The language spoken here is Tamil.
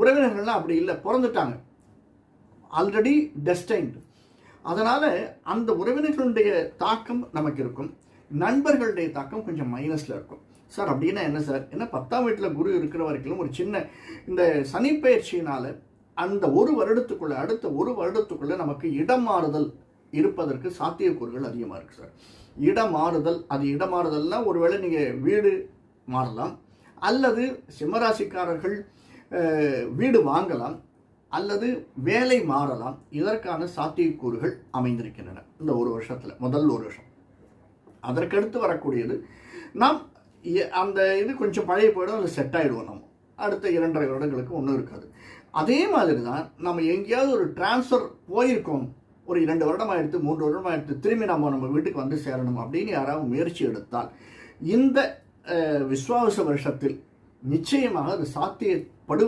உறவினர்கள்லாம் அப்படி இல்லை பிறந்துட்டாங்க. ஆல்ரெடி டெஸ்டைன்டு அதனால் அந்த உறவினர்களுடைய தாக்கம் நமக்கு இருக்கும். நண்பர்களுடைய தாக்கம் கொஞ்சம் மைனஸில் இருக்கும். சார் அப்படின்னா என்ன சார் என்ன பத்தாம் வீட்டில் குரு இருக்கிற வரைக்கும் ஒரு சின்ன இந்த சனி பயிற்சியினால் அந்த ஒரு வருடத்துக்குள்ளே அடுத்த ஒரு வருடத்துக்குள்ளே நமக்கு இடம் மாறுதல் இருப்பதற்கு சாத்தியக்கூறுகள் அதிகமாக இருக்குது சார் இடம் மாறுதல் அது இடம் மாறுதல்னா ஒருவேளை நீங்கள் வீடு மாறலாம். அல்லது சிம்மராசிக்காரர்கள் வீடு வாங்கலாம் அல்லது வேலை மாறலாம். இதற்கான சாத்தியக்கூறுகள் அமைந்திருக்கின்றன இந்த ஒரு வருஷத்தில் முதல் ஒரு வருஷம். அதற்கடுத்து வரக்கூடியது நாம் எ- அந்த இது கொஞ்சம் பழைய போயிடும் அதில் செட் ஆகிடுவோம் நம்ம. அடுத்த இரண்டரை வருடங்களுக்கு ஒன்றும் இருக்காது. அதே மாதிரி தான் நம்ம எங்கேயாவது ஒரு டிரான்ஸ்ஃபர் போயிருக்கோம். ஒரு இரண்டு வருடம் ஆயிடுத்து மூன்று வருடம் ஆயிடுத்து திரும்பி நம்ம நம்ம வீட்டுக்கு வந்து சேரணும் அப்படின்னு யாராவது முயற்சி எடுத்தால் இந்த விஸ்வாச விஸ்வாவச வருஷத்தில் நிச்சயமாக அது சாத்தியப்படும்